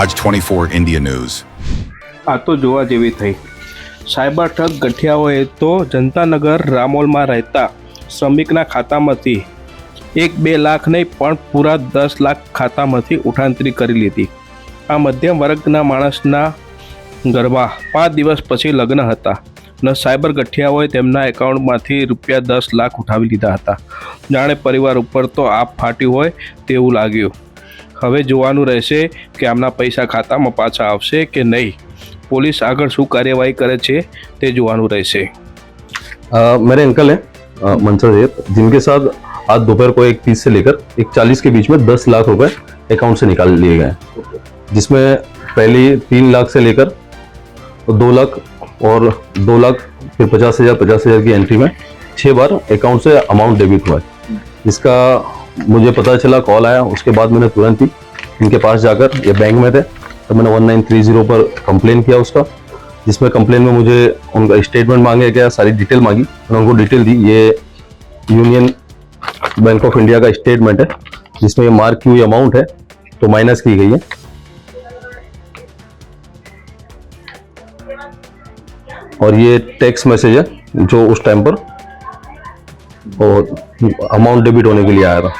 આજ 24 India news આ તો જોવા જેવી થઈ. સાયબર ઠગ ગઠિયાઓએ તો જનતાનગર રામોલમાં રહેતા શ્રમિકના ખાતામાંથી એક બે લાખ નહીં, પણ પૂરા દસ લાખ ખાતામાંથી ઉઠાંતરી કરી લીધી. આ મધ્યમ વર્ગના માણસના ગરબા પાંચ દિવસ પછી લગ્ન હતા. અને સાયબર ગઠિયાઓએ તેમના એકાઉન્ટમાંથી રૂપિયા દસ લાખ ઉઠાવી લીધા હતા. જાણે પરિવાર ઉપર તો આપ ફાટ્યું હોય તેવું લાગ્યું. હવે જોવાનું રહેશે કે આમના પૈસા ખાતામાં પાછા આવશે કે નહીં પોલીસ આગળ શું કાર્યવાહી કરે છે તે જોવાનું રહેશે अ, मेरे अंकल हैं अ, मंसर जैद जिनके साथ आज दोपहर को एक तीस से लेकर एक चालीस के बीच में दस लाख रुपए अकाउंट से निकाल लिए गए हैं जिसमें पहली तीन लाख से लेकर दो लाख और दो लाख फिर पचास हजार पचास हजार की एंट्री में छह बार अकाउंट से अमाउंट डेबिट हुआ है जिसका मुझे पता चला कॉल आया, उसके बाद मैंने तुरंत ही इनके पास जाकर, ये बैंक में थे तो मैंने वन नाइन थ्री ज़ीरो पर कंप्लेन किया उसका, जिसमें कंप्लेन में मुझे उनका स्टेटमेंट मांगे गया सारी डिटेल मांगी, मैंने उनको डिटेल दी, ये यूनियन बैंक ऑफ़ इंडिया का स्टेटमेंट है, जिसमें ये मार्क की हुई अमाउंट है तो माइनस की गई है। और ये टैक्स मैसेज है, जो उस टाइम पर अमाउंट डेबिट होने के लिए आया था।